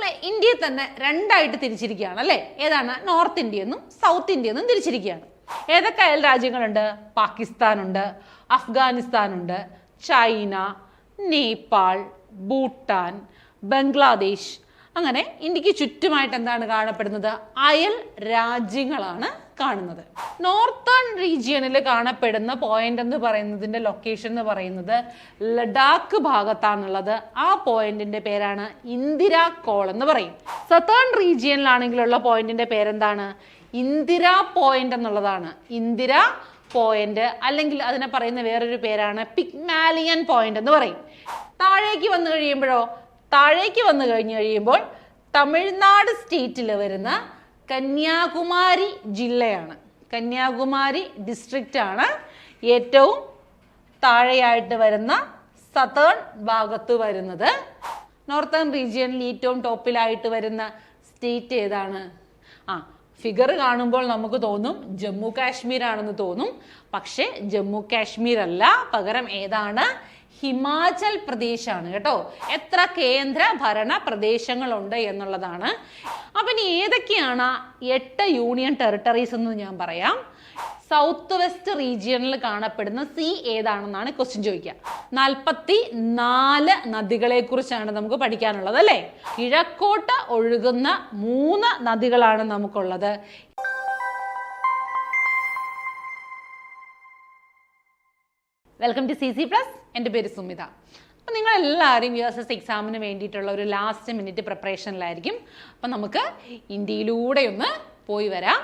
നമ്മളെ ഇന്ത്യയെ തന്നെ രണ്ടായിട്ട് തിരിച്ചിരിക്കുകയാണ് അല്ലേ? ഏതാണ്? നോർത്ത് ഇന്ത്യ എന്നും സൗത്ത് ഇന്ത്യ എന്നും തിരിച്ചിരിക്കുകയാണ്. ഏതൊക്കെ അയൽ രാജ്യങ്ങളുണ്ട് പാകിസ്ഥാനുണ്ട് അഫ്ഗാനിസ്ഥാനുണ്ട് ചൈന നേപ്പാൾ ഭൂട്ടാൻ ബംഗ്ലാദേശ്. അങ്ങനെ ഇന്ത്യയ്ക്ക് ചുറ്റുമായിട്ട് എന്താണ് കാണപ്പെടുന്നത്? അയൽ രാജ്യങ്ങളാണ് കാണുന്നത്. നോർത്തേൺ റീജിയണിൽ കാണപ്പെടുന്ന പോയിന്റ് എന്ന് പറയുന്നതിന്റെ ലൊക്കേഷൻ എന്ന് പറയുന്നത് ലഡാക്ക് ഭാഗത്താണുള്ളത്. ആ പോയിന്റിന്റെ പേരാണ് ഇന്ദിരാ കോൾ എന്ന് പറയും. സത്തേൺ റീജിയനിലാണെങ്കിലുള്ള പോയിന്റിന്റെ പേരെന്താണ്? ഇന്ദിരാ പോയിന്റ് എന്നുള്ളതാണ്. ഇന്ദിര പോയിന്റ് അല്ലെങ്കിൽ അതിനെ പറയുന്ന വേറൊരു പേരാണ് പിഗ്മാലിയൻ പോയിന്റ് എന്ന് പറയും. താഴേക്ക് വന്നു കഴിയുമ്പോഴോ താഴേക്ക് വന്നു കഴിഞ്ഞു കഴിയുമ്പോൾ തമിഴ്നാട് സ്റ്റേറ്റിൽ വരുന്ന കന്യാകുമാരി ജില്ലയാണ്. കന്യാകുമാരി ഡിസ്ട്രിക്റ്റ് ആണ്. ഏറ്റവും താഴെയായിട്ട് വരുന്ന സതേൺ ഭാഗത്ത് വരുന്നത്. നോർത്തേൺ റീജിയനിൽ ഏറ്റവും ടോപ്പിലായിട്ട് വരുന്ന സ്റ്റേറ്റ് ഏതാണ്? ആ ഫിഗർ കാണുമ്പോൾ നമുക്ക് തോന്നും ജമ്മു കാശ്മീർ ആണെന്ന് തോന്നും. പക്ഷേ ജമ്മു കാശ്മീർ അല്ല പകരം ഏതാണ്? ഹിമാചൽ പ്രദേശാണ് കേട്ടോ. എത്ര കേന്ദ്ര ഭരണ പ്രദേശങ്ങളുണ്ട് എന്നുള്ളതാണ്. അപ്പം ഇനി ഏതൊക്കെയാണ് എട്ട് യൂണിയൻ ടെറിട്ടറീസ് എന്ന് ഞാൻ പറയാം. സൗത്ത് വെസ്റ്റ് റീജിയണിൽ കാണപ്പെടുന്ന സി ഏതാണെന്നാണ് ക്വസ്റ്റ്യൻ ചോദിക്കുക. നാൽപ്പത്തി നാല് നദികളെ കുറിച്ചാണ് നമുക്ക് പഠിക്കാനുള്ളത് അല്ലേ? കിഴക്കോട്ട് ഒഴുകുന്ന മൂന്ന് നദികളാണ് നമുക്കുള്ളത്. Welcome to C C plus എന്റെ പേര് സുമിത. അപ്പം നിങ്ങൾ എല്ലാവരും യു എസ് എസ് എക്സാമിന് വേണ്ടിയിട്ടുള്ള ഒരു ലാസ്റ്റ് മിനിറ്റ് പ്രിപ്പറേഷനിലായിരിക്കും അപ്പം നമുക്ക് ഇന്ത്യയിലൂടെ ഒന്ന് പോയി വരാം.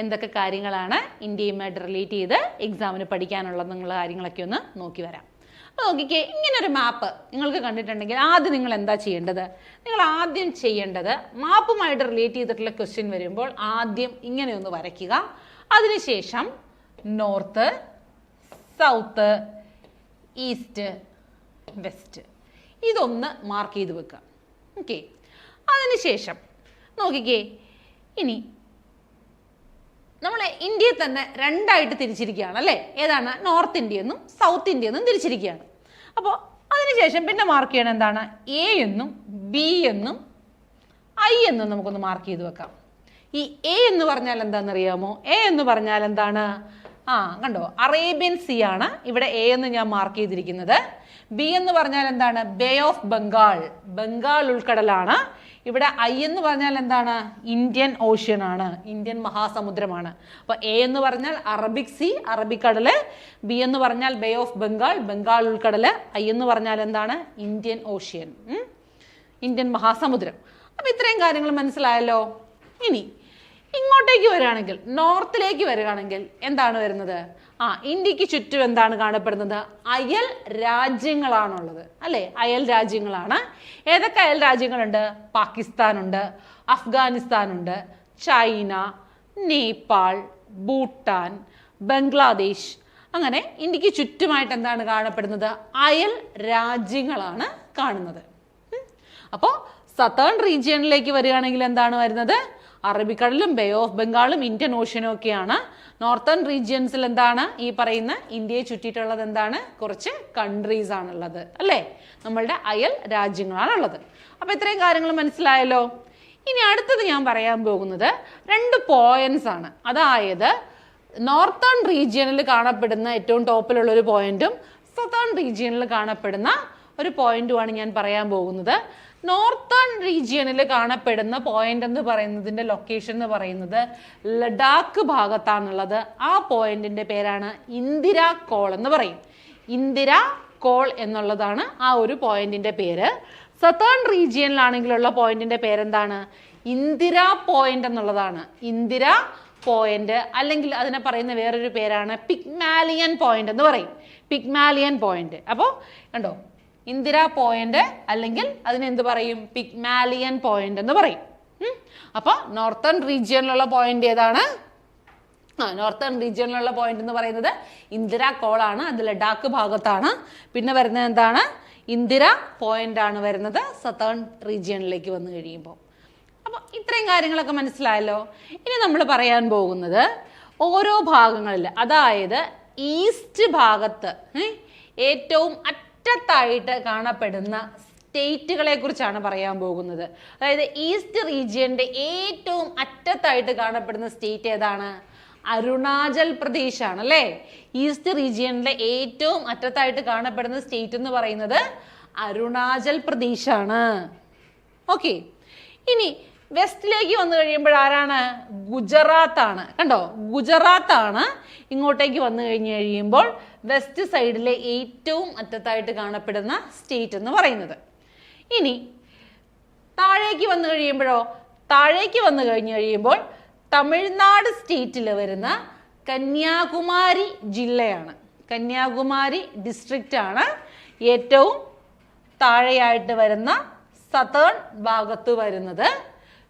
എന്തൊക്കെ കാര്യങ്ങളാണ് ഇന്ത്യയുമായിട്ട് റിലേറ്റ് ചെയ്ത് എക്സാമിന് പഠിക്കാനുള്ളത് നിങ്ങൾ കാര്യങ്ങളൊക്കെ ഒന്ന് നോക്കി വരാം. അപ്പോൾ നോക്കിക്കേ ഇങ്ങനെ ഒരു മാപ്പ് നിങ്ങൾക്ക് കണ്ടിട്ടുണ്ടെങ്കിൽ ആദ്യം നിങ്ങൾ എന്താ ചെയ്യേണ്ടത്? നിങ്ങൾ ആദ്യം ചെയ്യേണ്ടത് മാപ്പുമായിട്ട് റിലേറ്റ് ചെയ്തിട്ടുള്ള ക്വസ്റ്റ്യൻ വരുമ്പോൾ ആദ്യം ഇങ്ങനെ ഒന്ന് വരയ്ക്കുക. അതിനുശേഷം നോർത്ത് സൗത്ത് ഈസ്റ്റ് വെസ്റ്റ്. ഇതൊന്ന് മാർക്ക് ചെയ്ത് വെക്കുക ഓക്കെ അതിനുശേഷം നോക്കിക്കേ ഇനി നമ്മളെ ഇന്ത്യയെ തന്നെ രണ്ടായിട്ട് തിരിച്ചിരിക്കുകയാണ് അല്ലേ? ഏതാണ്? നോർത്ത് ഇന്ത്യ എന്നും സൗത്ത് ഇന്ത്യ എന്നും തിരിച്ചിരിക്കുകയാണ്. അപ്പോൾ അതിനുശേഷം പിന്നെ മാർക്ക് ചെയ്യണം എന്താണ്? എ എന്നും ബി എന്നും ഐ എന്നും നമുക്കൊന്ന് മാർക്ക് ചെയ്ത് വെക്കാം. ഈ എ എന്ന് പറഞ്ഞാൽ എന്താണെന്നറിയാമോ? എ എന്ന് പറഞ്ഞാൽ എന്താണ്? ആ കണ്ടോ? അറേബ്യൻ സി ആണ് ഇവിടെ എ എന്ന് ഞാൻ മാർക്ക് ചെയ്തിരിക്കുന്നത്. ബി എന്ന് പറഞ്ഞാൽ എന്താണ്? ബേ ഓഫ് ബംഗാൾ ബംഗാൾ ഉൾക്കടലാണ്. ഇവിടെ ഐ എന്ന് പറഞ്ഞാൽ എന്താണ്? ഇന്ത്യൻ ഓഷ്യൻ ആണ്. ഇന്ത്യൻ മഹാസമുദ്രമാണ്. അപ്പൊ എ എന്ന് പറഞ്ഞാൽ അറബിക് സി അറബിക്കടൽ ബി എന്ന് പറഞ്ഞാൽ ബേ ഓഫ് ബംഗാൾ ബംഗാൾ ഉൾക്കടൽ ഐ എന്ന് പറഞ്ഞാൽ എന്താണ്? ഇന്ത്യൻ ഓഷ്യൻ ഇന്ത്യൻ മഹാസമുദ്രം. അപ്പൊ ഇത്രയും കാര്യങ്ങൾ മനസ്സിലായല്ലോ? ഇനി ഇങ്ങോട്ടേക്ക് വരികയാണെങ്കിൽ നോർത്തിലേക്ക് വരികയാണെങ്കിൽ എന്താണ് വരുന്നത്? ആ ഇന്ത്യയ്ക്ക് ചുറ്റും എന്താണ് കാണപ്പെടുന്നത്? അയൽ രാജ്യങ്ങളാണുള്ളത്. അല്ലേ? അയൽ രാജ്യങ്ങളാണ്. ഏതൊക്കെ അയൽ രാജ്യങ്ങളുണ്ട്? പാകിസ്ഥാനുണ്ട് അഫ്ഗാനിസ്ഥാനുണ്ട് ചൈന നേപ്പാൾ ഭൂട്ടാൻ ബംഗ്ലാദേശ്. അങ്ങനെ ഇന്ത്യയ്ക്ക് ചുറ്റുമായിട്ട് എന്താണ് കാണപ്പെടുന്നത്? അയൽ രാജ്യങ്ങളാണ് കാണുന്നത്. അപ്പോൾ സതേൺ റീജിയണിലേക്ക് വരികയാണെങ്കിൽ എന്താണ് വരുന്നത്? അറബിക്കടലും ബേ ഓഫ് ബംഗാളും ഇന്ത്യൻ ഓഷ്യനും ഒക്കെയാണ്. നോർത്തേൺ റീജിയൻസിൽ എന്താണ് ഈ പറയുന്ന ഇന്ത്യയെ ചുറ്റിയിട്ടുള്ളത് എന്താണ്? കുറച്ച് കൺട്രീസ് ആണുള്ളത്. അല്ലേ? നമ്മളുടെ അയൽ രാജ്യങ്ങളാണുള്ളത്. അപ്പൊ ഇത്രയും കാര്യങ്ങൾ മനസ്സിലായല്ലോ? ഇനി അടുത്തത് ഞാൻ പറയാൻ പോകുന്നത് രണ്ട് പോയിന്റ്സ് ആണ്. അതായത് നോർത്തേൺ റീജിയനിൽ കാണപ്പെടുന്ന ഏറ്റവും ടോപ്പിലുള്ള ഒരു പോയിന്റും സതേൺ റീജിയനിൽ കാണപ്പെടുന്ന ഒരു പോയിന്റുമാണ് ഞാൻ പറയാൻ പോകുന്നത്. നോർത്തേൺ റീജിയണിൽ കാണപ്പെടുന്ന പോയിന്റ് എന്ന് പറയുന്നതിന്റെ ലൊക്കേഷൻ എന്ന് പറയുന്നത് ലഡാക്ക് ഭാഗത്താണുള്ളത്. ആ പോയിന്റിന്റെ പേരാണ് ഇന്ദിര കോൾ എന്ന് പറയും. ഇന്ദിര കോൾ എന്നുള്ളതാണ് ആ ഒരു പോയിന്റിന്റെ പേര്. സത്തേൺ റീജിയനിലാണെങ്കിലുള്ള പോയിന്റിന്റെ പേരെന്താണ്? ഇന്ദിര പോയിന്റ് എന്നുള്ളതാണ്. ഇന്ദിര പോയിന്റ് അല്ലെങ്കിൽ അതിനെ പറയുന്ന വേറൊരു പേരാണ് പിഗ്മാലിയൻ പോയിന്റ് എന്ന് പറയും. Pygmalion point. അപ്പോൾ കണ്ടോ ഇന്ദിര പോയിന്റ് അല്ലെങ്കിൽ അതിന് എന്ത് പറയും? പിഗ്മാലിയൻ പോയിന്റ് എന്ന് പറയും. അപ്പൊ അപ്പോൾ നോർത്തേൺ റീജിയനിലുള്ള പോയിന്റ് ഏതാണ്? ആ നോർത്തേൺ റീജിയനിലുള്ള പോയിന്റ് എന്ന് പറയുന്നത് ഇന്ദിര കോളാണ് അത് ലഡാക്ക് ഭാഗത്താണ്. പിന്നെ വരുന്നത് എന്താണ്? ഇന്ദിര പോയിന്റ് ആണ് വരുന്നത്. സത്തേൺ റീജിയനിലേക്ക് വന്നു കഴിയുമ്പോൾ. അപ്പോൾ ഇത്രയും കാര്യങ്ങളൊക്കെ മനസ്സിലായല്ലോ? ഇനി നമ്മൾ പറയാൻ പോകുന്നത് ഓരോ ഭാഗങ്ങളിൽ അതായത് ഈസ്റ്റ് ഭാഗത്ത് ഏറ്റവും അറ്റത്തായിട്ട് കാണപ്പെടുന്ന സ്റ്റേറ്റുകളെ കുറിച്ചാണ് പറയാൻ പോകുന്നത്. അതായത് ഈസ്റ്റ് റീജിയന്റെ ഏറ്റവും അറ്റത്തായിട്ട് കാണപ്പെടുന്ന സ്റ്റേറ്റ് ഏതാണ്? അരുണാചൽ പ്രദേശ് ആണ് അല്ലേ? ഈസ്റ്റ് റീജിയനിലെ ഏറ്റവും അറ്റത്തായിട്ട് കാണപ്പെടുന്ന സ്റ്റേറ്റ് എന്ന് പറയുന്നത് അരുണാചൽ പ്രദേശ് ആണ് ഓക്കെ. ഇനി വെസ്റ്റിലേക്ക് വന്നു കഴിയുമ്പോൾ ആരാണ്? ഗുജറാത്ത് ആണ് കണ്ടോ? ഗുജറാത്ത് ആണ് ഇങ്ങോട്ടേക്ക് വന്നു കഴിഞ്ഞ് കഴിയുമ്പോൾ വെസ്റ്റ് സൈഡിലെ ഏറ്റവും അറ്റത്തായിട്ട് കാണപ്പെടുന്ന സ്റ്റേറ്റ് എന്ന് പറയുന്നത്. ഇനി താഴേക്ക് വന്നു കഴിയുമ്പോഴോ താഴേക്ക് വന്നു കഴിഞ്ഞു കഴിയുമ്പോൾ തമിഴ്നാട് സ്റ്റേറ്റിൽ വരുന്ന കന്യാകുമാരി ജില്ലയാണ്. കന്യാകുമാരി ഡിസ്ട്രിക്റ്റ് ആണ് ഏറ്റവും താഴെയായിട്ട് വരുന്ന സതേൺ ഭാഗത്ത് വരുന്നത്.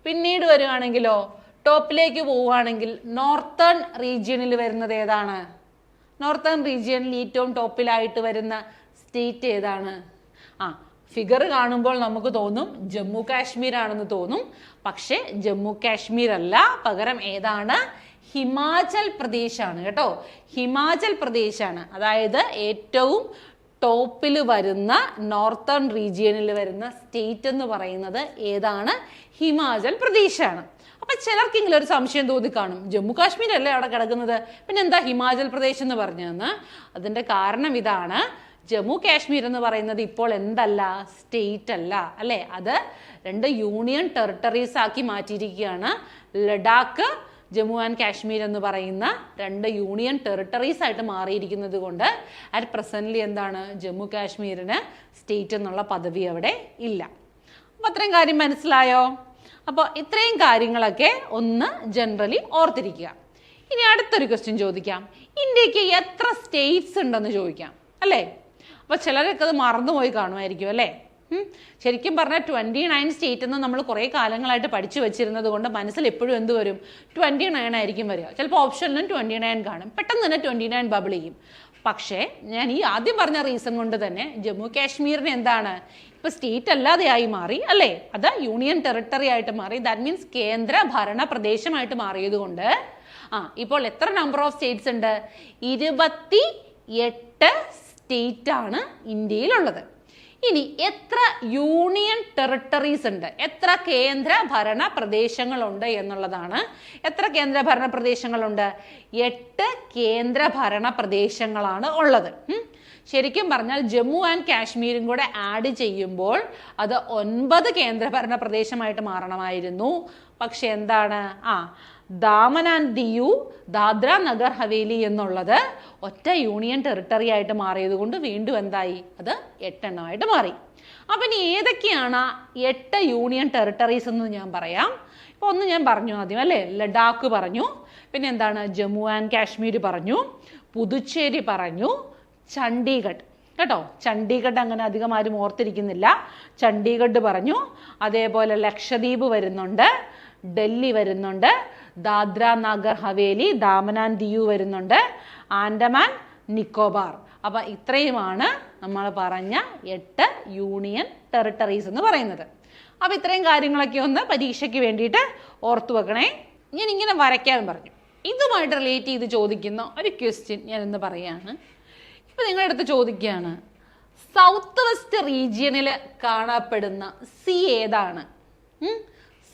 പിന്നീട് വരുവാണെങ്കിലോ ടോപ്പിലേക്ക് പോവുകയാണെങ്കിൽ നോർത്തേൺ റീജിയനിൽ വരുന്നത് ഏതാണ്? നോർത്തേൺ റീജിയനിൽ ഏറ്റവും ടോപ്പിലായിട്ട് വരുന്ന സ്റ്റേറ്റ് ഏതാണ്? ആ ഫിഗർ കാണുമ്പോൾ നമുക്ക് തോന്നും ജമ്മു കാശ്മീർ ആണെന്ന് തോന്നും. പക്ഷേ ജമ്മു കാശ്മീർ അല്ല പകരം ഏതാണ്? ഹിമാചൽ പ്രദേശാണ് കേട്ടോ. ഹിമാചൽ പ്രദേശാണ്. അതായത് ഏറ്റവും ടോപ്പിൽ വരുന്ന നോർത്തേൺ റീജിയനിൽ വരുന്ന സ്റ്റേറ്റ് എന്ന് പറയുന്നത് ഏതാണ്? ഹിമാചൽ പ്രദേശാണ്. അപ്പൊ ചിലർക്കെങ്കിലും ഒരു സംശയം തോന്നി കാണും ജമ്മു കാശ്മീർ അല്ലേ അവിടെ കിടക്കുന്നത്? പിന്നെ എന്താ ഹിമാചൽ പ്രദേശ് എന്ന് പറഞ്ഞതെന്ന്? അതിന്റെ കാരണം ഇതാണ്. ജമ്മു കാശ്മീർ എന്ന് പറയുന്നത് ഇപ്പോൾ എന്തല്ല? സ്റ്റേറ്റ് അല്ല അല്ലെ? അത് രണ്ട് യൂണിയൻ ടെറിട്ടറീസ് ആക്കി മാറ്റിയിരിക്കുകയാണ്. ലഡാക്ക് ജമ്മു ആൻഡ് കാശ്മീർ എന്ന് പറയുന്ന രണ്ട് യൂണിയൻ ടെറിട്ടറീസ് ആയിട്ട് മാറിയിരിക്കുന്നത് കൊണ്ട് അറ്റ് പ്രസന്റ്ലി എന്താണ് ജമ്മു കാശ്മീരിന് സ്റ്റേറ്റ് എന്നുള്ള പദവി അവിടെ ഇല്ല. അപ്പം അത്രയും കാര്യം മനസ്സിലായോ? അപ്പോൾ ഇത്രയും കാര്യങ്ങളൊക്കെ ഒന്ന് ജനറലി ഓർത്തിരിക്കുക. ഇനി അടുത്തൊരു ക്വസ്റ്റ്യൻ ചോദിക്കാം. ഇന്ത്യയ്ക്ക് എത്ര സ്റ്റേറ്റ്സ് ഉണ്ടെന്ന് ചോദിക്കാം. അല്ലേ? അപ്പോൾ ചിലരൊക്കെ അത് മറന്നുപോയി കാണുമായിരിക്കും അല്ലേ. ശരിക്കും പറഞ്ഞാൽ ട്വന്റി നയൻ സ്റ്റേറ്റ് എന്ന് നമ്മൾ കുറേ കാലങ്ങളായിട്ട് പഠിച്ചു വെച്ചിരുന്നത് കൊണ്ട് മനസ്സിൽ എപ്പോഴും എന്ത് വരും? ട്വന്റി നയൻ ആയിരിക്കും വരിക. ചിലപ്പോൾ ഓപ്ഷനിലും ട്വന്റി നയൻ കാണും. പെട്ടെന്ന് തന്നെ ട്വന്റി നയൻ ബബിൾ ചെയ്യും. പക്ഷേ ഞാൻ ഈ ആദ്യം പറഞ്ഞ റീസൺ കൊണ്ട് തന്നെ ജമ്മു കാശ്മീരിന് എന്താണ്? ഇപ്പോൾ സ്റ്റേറ്റ് അല്ലാതെയായി മാറി അല്ലേ? അത് യൂണിയൻ ടെറിട്ടറി ആയിട്ട് മാറി. ദാറ്റ് മീൻസ് കേന്ദ്ര ഭരണ പ്രദേശമായിട്ട് മാറിയത് കൊണ്ട് ആ ഇപ്പോൾ എത്ര നമ്പർ ഓഫ് സ്റ്റേറ്റ്സ് ഉണ്ട്? ഇരുപത്തി എട്ട് സ്റ്റേറ്റ് ആണ് ഇന്ത്യയിലുള്ളത്. ഇനി എത്ര യൂണിയൻ ടെറിട്ടറീസ് ഉണ്ട്? എത്ര കേന്ദ്ര ഭരണ പ്രദേശങ്ങളുണ്ട് എന്നുള്ളതാണ്. എത്ര കേന്ദ്ര ഭരണ പ്രദേശങ്ങളുണ്ട്? എട്ട് കേന്ദ്ര ഭരണ പ്രദേശങ്ങളാണ് ഉള്ളത്. ശരിക്കും പറഞ്ഞാൽ ജമ്മു ആൻഡ് കാശ്മീരും കൂടെ ആഡ് ചെയ്യുമ്പോൾ അത് ഒൻപത് കേന്ദ്രഭരണ പ്രദേശമായിട്ട് മാറണമായിരുന്നു. പക്ഷെ എന്താണ്? ആ ദാമൻ ആൻഡ് ദിയു ദാദ്ര നഗർ ഹവേലി എന്നുള്ളത് ഒറ്റ യൂണിയൻ ടെറിട്ടറി ആയിട്ട് മാറിയത് കൊണ്ട് വീണ്ടും എന്തായി? അത് എട്ടെണ്ണമായിട്ട് മാറി. അപ്പം ഇനി ഏതൊക്കെയാണ് എട്ട് യൂണിയൻ ടെറിട്ടറീസ് എന്ന് ഞാൻ പറയാം. ഇപ്പൊ ഒന്ന് ഞാൻ പറഞ്ഞു ആദ്യം അല്ലേ? ലഡാക്ക് പറഞ്ഞു പിന്നെ എന്താണ്? ജമ്മു ആൻഡ് കാശ്മീർ പറഞ്ഞു പുതുച്ചേരി പറഞ്ഞു ചണ്ഡീഗഡ്. കേട്ടോ? ചണ്ഡീഗഡ് അങ്ങനെ അധികം ആരും ഓർത്തിരിക്കുന്നില്ല. ചണ്ഡീഗഡ് പറഞ്ഞു അതേപോലെ ലക്ഷദ്വീപ് വരുന്നുണ്ട് ഡൽഹി വരുന്നുണ്ട് ദാദ്ര നാഗർ ഹവേലി ദാമൻ ആൻഡ് ദിയു വരുന്നുണ്ട്. ആൻഡമാൻ നിക്കോബാർ. അപ്പൊ ഇത്രയുമാണ് നമ്മൾ പറഞ്ഞ എട്ട് യൂണിയൻ ടെറിട്ടറീസ് എന്ന് പറയുന്നത്. അപ്പൊ ഇത്രയും കാര്യങ്ങളൊക്കെ ഒന്ന് പരീക്ഷയ്ക്ക് വേണ്ടിയിട്ട് ഓർത്തു വെക്കണേ. ഞാൻ ഇങ്ങനെ വരയ്ക്കാൻ പറഞ്ഞു. ഇതുമായിട്ട് റിലേറ്റ് ചെയ്ത് ചോദിക്കുന്ന ഒരു ക്വസ്റ്റ്യൻ ഞാൻ ഇന്ന് പറയാണ്. ഇപ്പൊ നിങ്ങളുടെ അടുത്ത് ചോദിക്കുകയാണ് സൗത്ത് വെസ്റ്റ് റീജിയനിൽ കാണപ്പെടുന്ന സി ഏതാണ്?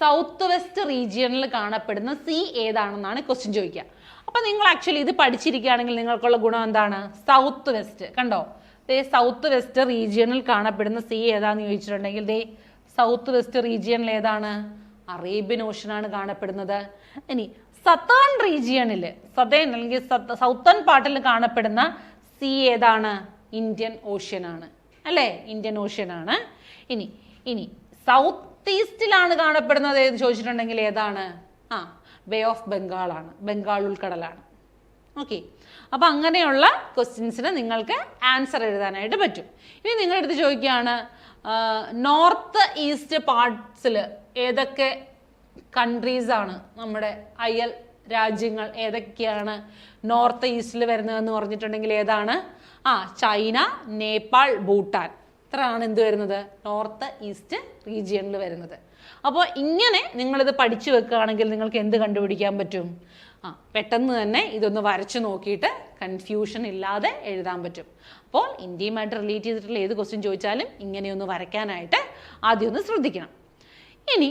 സൗത്ത് വെസ്റ്റ് റീജിയണിൽ കാണപ്പെടുന്ന സി ഏതാണെന്നാണ് ക്വസ്റ്റ്യൻ ചോദിക്കുക. അപ്പൊ നിങ്ങൾ ആക്ച്വലി ഇത് പഠിച്ചിരിക്കുകയാണെങ്കിൽ നിങ്ങൾക്കുള്ള ഗുണം എന്താണ്? സൗത്ത് വെസ്റ്റ് കണ്ടോ? ദേ സൗത്ത് വെസ്റ്റ് റീജിയണിൽ കാണപ്പെടുന്ന സി ഏതാന്ന് ചോദിച്ചിട്ടുണ്ടെങ്കിൽ ദേ സൗത്ത് വെസ്റ്റ് റീജിയണിൽ ഏതാണ്? അറേബ്യൻ ഓഷനാണ് കാണപ്പെടുന്നത്. ഇനി സത്തേൺ റീജിയണിൽ സതേൺ അല്ലെങ്കിൽ സൗത്തേൺ പാർട്ടിൽ കാണപ്പെടുന്ന സി ഏതാണ്? ഇന്ത്യൻ ഓഷ്യൻ ആണ്. അല്ലേ? ഇന്ത്യൻ ഓഷ്യൻ ആണ്. ഇനി ഇനി സൗത്ത് ഈസ്റ്റിലാണ് കാണപ്പെടുന്നത് എന്ന് ചോദിച്ചിട്ടുണ്ടെങ്കിൽ ഏതാണ്? ആ ബേ ഓഫ് ബംഗാൾ ആണ്. ബംഗാൾ ഉൾക്കടലാണ്. ഓക്കെ അപ്പോൾ അങ്ങനെയുള്ള ക്വസ്റ്റ്യൻസിന് നിങ്ങൾക്ക് ആൻസർ എഴുതാനായിട്ട് പറ്റും. ഇനി നിങ്ങളുടെ അടുത്ത് ചോദിക്കുകയാണ് നോർത്ത് ഈസ്റ്റ് പാർട്സിൽ ഏതൊക്കെ കൺട്രീസാണ് നമ്മുടെ അയൽ രാജ്യങ്ങൾ ഏതൊക്കെയാണ് നോർത്ത് ഈസ്റ്റിൽ വരുന്നതെന്ന് പറഞ്ഞിട്ടുണ്ടെങ്കിൽ ഏതാണ്? ആ ചൈന നേപ്പാൾ ഭൂട്ടാൻ ഇത്രയാണ് എന്ത് വരുന്നത്? നോർത്ത് ഈസ്റ്റ് റീജിയണിൽ വരുന്നത്. അപ്പോൾ ഇങ്ങനെ നിങ്ങളിത് പഠിച്ചു വെക്കുകയാണെങ്കിൽ നിങ്ങൾക്ക് എന്ത് കണ്ടുപിടിക്കാൻ പറ്റും? ആ പെട്ടെന്ന് തന്നെ ഇതൊന്ന് വരച്ചു നോക്കിയിട്ട് കൺഫ്യൂഷൻ ഇല്ലാതെ എഴുതാൻ പറ്റും. അപ്പോൾ ഇന്ത്യയുമായിട്ട് റിലേറ്റ് ചെയ്തിട്ടുള്ള ഏത് ക്വസ്റ്റ്യൻ ചോദിച്ചാലും ഇങ്ങനെയൊന്ന് വരയ്ക്കാനായിട്ട് ആദ്യം ഒന്ന് ശ്രദ്ധിക്കണം. ഇനി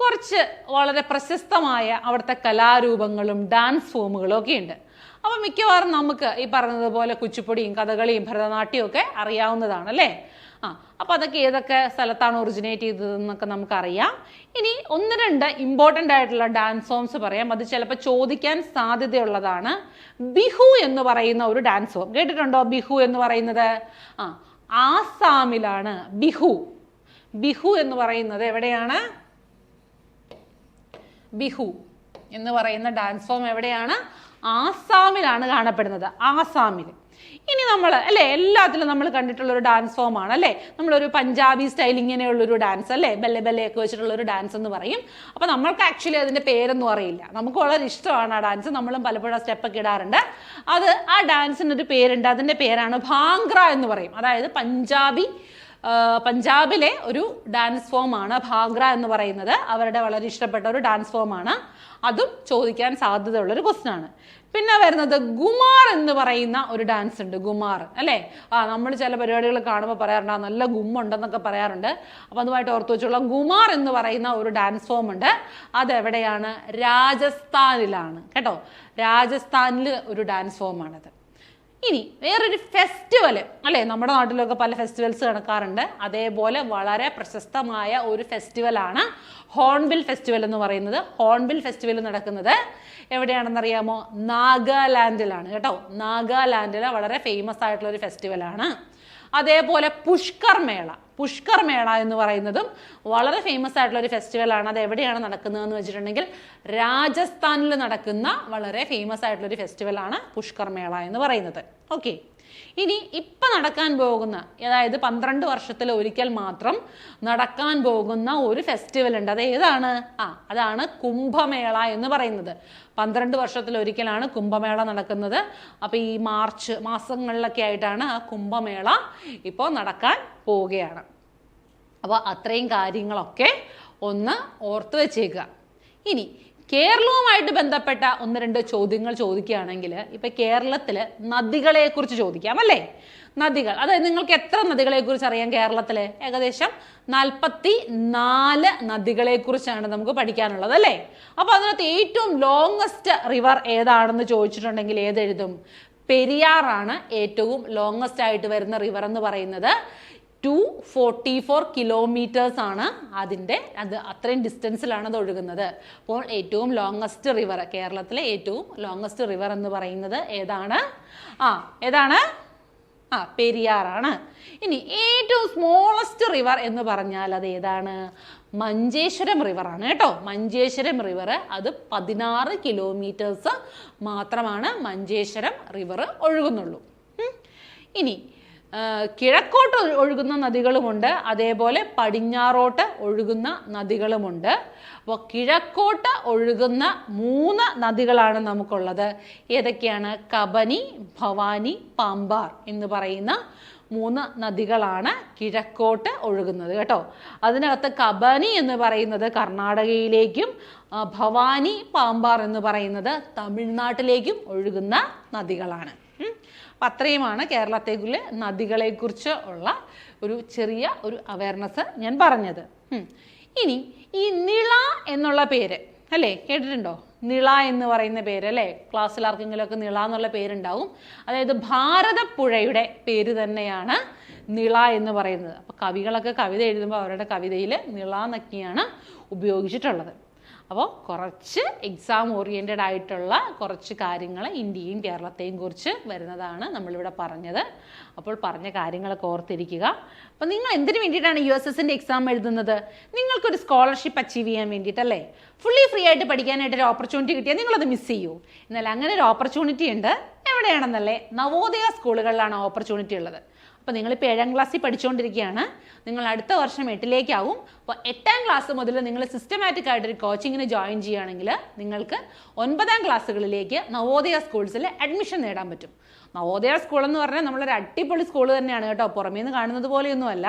കുറച്ച് വളരെ പ്രശസ്തമായ അവിടുത്തെ കലാരൂപങ്ങളും ഡാൻസ് ഫോമുകളും ഒക്കെ ഉണ്ട്. അപ്പോൾ മിക്കവാറും നമുക്ക് ഈ പറഞ്ഞതുപോലെ കുച്ചിപ്പൊടിയും കഥകളിയും ഭരതനാട്യവും ഒക്കെ അറിയാവുന്നതാണ് അല്ലേ ആ അപ്പോൾ അതൊക്കെ ഏതൊക്കെ സ്ഥലത്താണ് ഒറിജിനേറ്റ് ചെയ്തതെന്നൊക്കെ നമുക്കറിയാം. ഇനി ഒന്ന് രണ്ട് ഇമ്പോർട്ടന്റ് ആയിട്ടുള്ള ഡാൻസ് ഫോംസ് പറയാം. അത് ചിലപ്പോൾ ചോദിക്കാൻ സാധ്യതയുള്ളതാണ്. ബിഹു എന്ന് പറയുന്ന ഒരു ഡാൻസ് ഫോം കേട്ടിട്ടുണ്ടോ ബിഹു എന്ന് പറയുന്നത്? ആ ആസാമിലാണ് ബിഹു. ബിഹു എന്ന് പറയുന്നത് എവിടെയാണ്? ബിഹു എന്ന് പറയുന്ന ഡാൻസ് ഫോം എവിടെയാണ്? ആസാമിലാണ് കാണപ്പെടുന്നത്. ആസാമിൽ ഇനി നമ്മൾ അല്ലേ എല്ലാത്തിലും നമ്മൾ കണ്ടിട്ടുള്ള ഒരു ഡാൻസ് ഫോം ആണ് അല്ലേ? നമ്മളൊരു പഞ്ചാബി സ്റ്റൈൽ ഇങ്ങനെയുള്ളൊരു ഡാൻസ് അല്ലേ? ബെല്ലെ ഒക്കെ വെച്ചിട്ടുള്ള ഒരു ഡാൻസ് എന്ന് പറയും. അപ്പോൾ നമ്മൾക്ക് ആക്ച്വലി അതിന്റെ പേരൊന്നും അറിയില്ല. നമുക്ക് വളരെ ഇഷ്ടമാണ് ആ ഡാൻസ് നമ്മളും പലപ്പോഴും സ്റ്റെപ്പൊക്കെ ഇടാറുണ്ട്. അത് ആ ഡാൻസിനൊരു പേരുണ്ട്. അതിന്റെ പേരാണ് ഭാംഗ്ര എന്ന് പറയും. അതായത് പഞ്ചാബി പഞ്ചാബിലെ ഒരു ഡാൻസ് ഫോമാണ് ഭാഗ്ര എന്ന് പറയുന്നത്. അവരുടെ വളരെ ഇഷ്ടപ്പെട്ട ഒരു ഡാൻസ് ഫോമാണ് അതും ചോദിക്കാൻ സാധ്യതയുള്ള ഒരു ക്വസ്റ്റൻ ആണ്. പിന്നെ വരുന്നത് ഗുമാർ എന്ന് പറയുന്ന ഒരു ഡാൻസ് ഉണ്ട് ഗുമാർ അല്ലേ? ആ നമ്മൾ ചില പരിപാടികൾ കാണുമ്പോൾ പറയാറുണ്ട് നല്ല ഗുമ്മുണ്ടെന്നൊക്കെ പറയാറുണ്ട്. അപ്പം അതുമായിട്ട് ഓർത്ത് വെച്ചുള്ള ഗുമാർ എന്ന് പറയുന്ന ഒരു ഡാൻസ് ഫോം ഉണ്ട്. അതെവിടെയാണ്? രാജസ്ഥാനിലാണ്. കേട്ടോ? രാജസ്ഥാനിൽ ഒരു ഡാൻസ് ഫോമാണത് ഇനി വേറൊരു ഫെസ്റ്റിവൽ അല്ലേ? നമ്മുടെ നാട്ടിലൊക്കെ പല ഫെസ്റ്റിവൽസ് നടക്കാറുണ്ട്. അതേപോലെ വളരെ പ്രശസ്തമായ ഒരു ഫെസ്റ്റിവലാണ് ഹോൺബിൽ ഫെസ്റ്റിവൽ എന്ന് പറയുന്നത്. ഹോൺബിൽ ഫെസ്റ്റിവൽ നടക്കുന്നത് എവിടെയാണെന്നറിയാമോ? നാഗാലാൻഡിലാണ് കേട്ടോ. നാഗാലാൻഡിലെ വളരെ ഫേമസ് ആയിട്ടുള്ള ഒരു ഫെസ്റ്റിവലാണ് അതേപോലെ പുഷ്കർ മേള. പുഷ്കർ മേള എന്ന് പറയുന്നതും വളരെ ഫേമസ് ആയിട്ടുള്ള ഒരു ഫെസ്റ്റിവലാണ് അത് എവിടെയാണ് നടക്കുന്നതെന്ന് വെച്ചിട്ടുണ്ടെങ്കിൽ രാജസ്ഥാനിൽ നടക്കുന്ന വളരെ ഫേമസ് ആയിട്ടുള്ള ഒരു ഫെസ്റ്റിവലാണ് പുഷ്കർ മേള എന്ന് പറയുന്നത്. ഓക്കെ ഇനി ഇപ്പം നടക്കാൻ പോകുന്ന അതായത് പന്ത്രണ്ട് വർഷത്തിൽ ഒരിക്കൽ മാത്രം നടക്കാൻ പോകുന്ന ഒരു ഫെസ്റ്റിവൽ ഉണ്ട്. അത് ഏതാണ്? ആ അതാണ് കുംഭമേള എന്ന് പറയുന്നത്. പന്ത്രണ്ട് വർഷത്തിൽ ഒരിക്കലാണ് കുംഭമേള നടക്കുന്നത്. അപ്പോൾ ഈ മാർച്ച് മാസങ്ങളിലൊക്കെ ആയിട്ടാണ് ആ കുംഭമേള ഇപ്പോൾ നടക്കാൻ പോവുകയാണ്. അപ്പോൾ അത്രയും കാര്യങ്ങളൊക്കെ ഒന്ന് ഓർത്ത് വെച്ചേക്കുക. ഇനി കേരളവുമായിട്ട് ബന്ധപ്പെട്ട ഒന്ന് രണ്ട് ചോദ്യങ്ങൾ ചോദിക്കുകയാണെങ്കിൽ ഇപ്പം കേരളത്തിൽ നദികളെക്കുറിച്ച് ചോദിക്കാം അല്ലേ? നദികൾ. അതായത് നിങ്ങൾക്ക് എത്ര നദികളെക്കുറിച്ച് അറിയാം കേരളത്തിൽ ഏകദേശം നാൽപ്പത്തി നാല് നദികളെക്കുറിച്ചാണ് നമുക്ക് പഠിക്കാനുള്ളത് അല്ലേ? അപ്പോൾ അതിനകത്ത് ഏറ്റവും ലോങ്ങസ്റ്റ് റിവർ ഏതാണെന്ന് ചോദിച്ചിട്ടുണ്ടെങ്കിൽ ഏതെഴുതും? പെരിയാറാണ് ഏറ്റവും ലോങ്ങസ്റ്റ് ആയിട്ട് വരുന്ന റിവർ എന്ന് പറയുന്നത് ടു ഫോർട്ടി ഫോർ കിലോമീറ്റേഴ്സ് ആണ് അതിന്റെ അത് അത്രയും ഡിസ്റ്റൻസിലാണ് അത് ഒഴുകുന്നത്. അപ്പോൾ ഏറ്റവും ലോങ്ങസ്റ്റ് റിവർ കേരളത്തിലെ ഏറ്റവും ലോങ്ങസ്റ്റ് റിവർ എന്ന് പറയുന്നത് ഏതാണ്? ആ ഏതാണ്? ആ പെരിയാറാണ്. ഇനി ഏറ്റവും സ്മോളസ്റ്റ് റിവർ എന്ന് പറഞ്ഞാൽ അത് ഏതാണ്? മഞ്ചേശ്വരം റിവറാണ് കേട്ടോ. മഞ്ചേശ്വരം റിവർ അത് പതിനാറ് കിലോമീറ്റേഴ്സ് മാത്രമാണ് മഞ്ചേശ്വരം റിവർ ഒഴുകുന്നുള്ളൂ. ഇനി കിഴക്കോട്ട് ഒഴുകുന്ന നദികളുമുണ്ട്. അതേപോലെ പടിഞ്ഞാറോട്ട് ഒഴുകുന്ന നദികളുമുണ്ട്. അപ്പോൾ കിഴക്കോട്ട് ഒഴുകുന്ന മൂന്ന് നദികളാണ് നമുക്കുള്ളത്. ഏതൊക്കെയാണ്? കബനി ഭവാനി പാമ്പാർ എന്ന് പറയുന്ന മൂന്ന് നദികളാണ് കിഴക്കോട്ട് ഒഴുകുന്നത് കേട്ടോ. അതിനകത്ത് കബനി എന്ന് പറയുന്നത് കർണാടകയിലേക്കും ഭവാനി പാമ്പാർ എന്ന് പറയുന്നത് തമിഴ്നാട്ടിലേക്കും ഒഴുകുന്ന നദികളാണ്. അപ്പം അത്രയുമാണ് കേരളത്തേക്കുള്ള നദികളെക്കുറിച്ച് ഉള്ള ഒരു ചെറിയ ഒരു അവയർനെസ് ഞാൻ പറഞ്ഞത്. ഇനി ഈ നിള എന്നുള്ള പേര് അല്ലേ? കേട്ടിട്ടുണ്ടോ? നിള എന്ന് പറയുന്ന പേര് അല്ലേ? ക്ലാസ്സിൽ ആർക്കെങ്കിലും ഒക്കെ നിള എന്നുള്ള പേരുണ്ടാവും. അതായത് ഭാരതപ്പുഴയുടെ പേര് തന്നെയാണ് നിള എന്ന് പറയുന്നത്. അപ്പോൾ കവികളൊക്കെ കവിത എഴുതുമ്പോൾ അവരുടെ കവിതയിൽ നിള എന്നൊക്കെയാണ് ഉപയോഗിച്ചിട്ടുള്ളത്. അപ്പോൾ കുറച്ച് എക്സാം ഓറിയന്റഡ് ആയിട്ടുള്ള കുറച്ച് കാര്യങ്ങൾ ഇന്ത്യയും കേരളത്തെയും കുറിച്ച് വരുന്നതാണ് നമ്മളിവിടെ പറഞ്ഞത്. അപ്പോൾ പറഞ്ഞ കാര്യങ്ങളൊക്കെ ഓർത്തിരിക്കുക. അപ്പോൾ നിങ്ങൾ എന്തിനു വേണ്ടിയിട്ടാണ് യു എസ് എസിന്റെ എക്സാം എഴുതുന്നത്? നിങ്ങൾക്കൊരു സ്കോളർഷിപ്പ് അച്ചീവ് ചെയ്യാൻ വേണ്ടിയിട്ടല്ലേ? ഫുള്ളി ഫ്രീ ആയിട്ട് പഠിക്കാനായിട്ട് ഒരു ഓപ്പർച്യൂണിറ്റി കിട്ടിയാൽ നിങ്ങളത് മിസ് ചെയ്യൂ. എന്നാൽ അങ്ങനെ ഒരു ഓപ്പർച്യൂണിറ്റി ഉണ്ട്. എവിടെയാണെന്നല്ലേ? നവോദയ സ്കൂളുകളിലാണ് ഓപ്പർച്യൂണിറ്റി ഉള്ളത്. അപ്പോൾ നിങ്ങളിപ്പോൾ ഏഴാം ക്ലാസ്സിൽ പഠിച്ചുകൊണ്ടിരിക്കുകയാണ് നിങ്ങൾ അടുത്ത വർഷം എട്ടിലേക്കാവും. അപ്പോൾ എട്ടാം ക്ലാസ് മുതൽ നിങ്ങൾ സിസ്റ്റമാറ്റിക് ആയിട്ടൊരു കോച്ചിങ്ങിന് ജോയിൻ ചെയ്യുകയാണെങ്കിൽ നിങ്ങൾക്ക് ഒൻപതാം ക്ലാസ്സുകളിലേക്ക് നവോദയ സ്കൂൾസിൽ അഡ്മിഷൻ നേടാൻ പറ്റും. നവോദയ സ്കൂൾ എന്ന് പറഞ്ഞാൽ നമ്മളൊരു അടിപൊളി സ്കൂൾ തന്നെയാണ് കേട്ടോ. പുറമേ നിന്ന് കാണുന്നത് പോലെയൊന്നുമല്ല.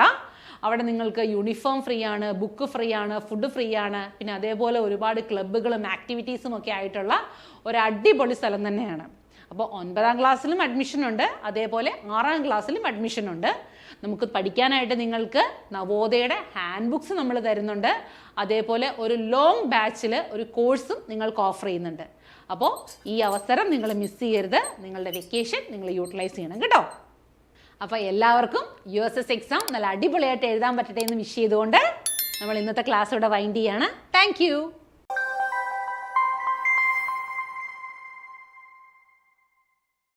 അവിടെ നിങ്ങൾക്ക് യൂണിഫോം ഫ്രീ ആണ് ബുക്ക് ഫ്രീ ആണ് ഫുഡ് ഫ്രീ ആണ്. പിന്നെ അതേപോലെ ഒരുപാട് ക്ലബ്ബുകളും ആക്ടിവിറ്റീസും ഒക്കെ ആയിട്ടുള്ള ഒരു അടിപൊളി സ്ഥലം തന്നെയാണ്. അപ്പോൾ ഒൻപതാം ക്ലാസ്സിലും അഡ്മിഷൻ ഉണ്ട്. അതേപോലെ ആറാം ക്ലാസ്സിലും അഡ്മിഷൻ ഉണ്ട്. നമുക്ക് പഠിക്കാനായിട്ട് നിങ്ങൾക്ക് നവോദയയുടെ ഹാൻഡ് ബുക്സ് നമ്മൾ തരുന്നുണ്ട്. അതേപോലെ ഒരു ലോങ് ബാച്ചിൽ ഒരു കോഴ്സും നിങ്ങൾക്ക് ഓഫർ ചെയ്യുന്നുണ്ട്. അപ്പോൾ ഈ അവസരം നിങ്ങൾ മിസ് ചെയ്യരുത്. നിങ്ങളുടെ വെക്കേഷൻ നിങ്ങൾ യൂട്ടിലൈസ് ചെയ്യണം കേട്ടോ. അപ്പോൾ എല്ലാവർക്കും യു എസ് എസ് എക്സാം നല്ല അടിപൊളിയായിട്ട് എഴുതാൻ പറ്റട്ടെ എന്ന് വിഷ് ചെയ്തുകൊണ്ട് നമ്മൾ ഇന്നത്തെ ക്ലാസ് ഇവിടെ വൈൻഡ് ചെയ്യാണ്. താങ്ക്